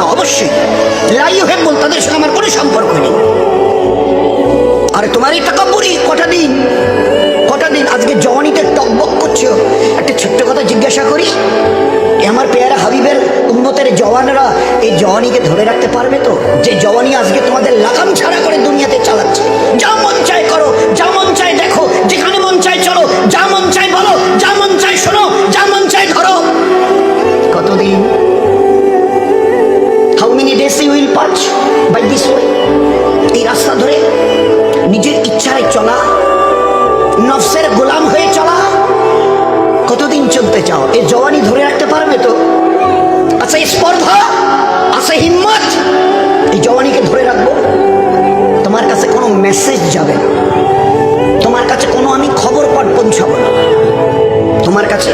অবশ্যই। লাই হেব্বল তাদের সঙ্গে আমার কোনো সম্পর্ক নেই। আরে তোমার এই বুড়ি কটা দিন? কটা দিন? আজকে জওয়ানিতে টকবক করছ। একটা ছোট্ট কথা জিজ্ঞাসা করি। আমার পেয়ারা হাবিবের উন্নতের জওয়ানরা এই জওয়ানিকে ধরে রাখতে পারবে তো? যে জওয়ানি আজকে তোমাদের লাগাম ছাড়া করে দুনিয়াতে দেশে will punch by this way এই রাস্তা ধরে নিজের ইচ্ছায় চলা, নফসের গোলাম হয়ে চলা, কতদিন চলতে চাও? এ জওয়ানি ধরে রাখতে পারবে তো? আছে স্পর্ধা, আছে হিম্মত। এই জওয়ানিকে ধরে রাখব। তোমার কাছে কোনো মেসেজ যাবে না। তোমার কাছে কোনো আমি খবর পাঠ পৌঁছাবো না। তোমার কাছে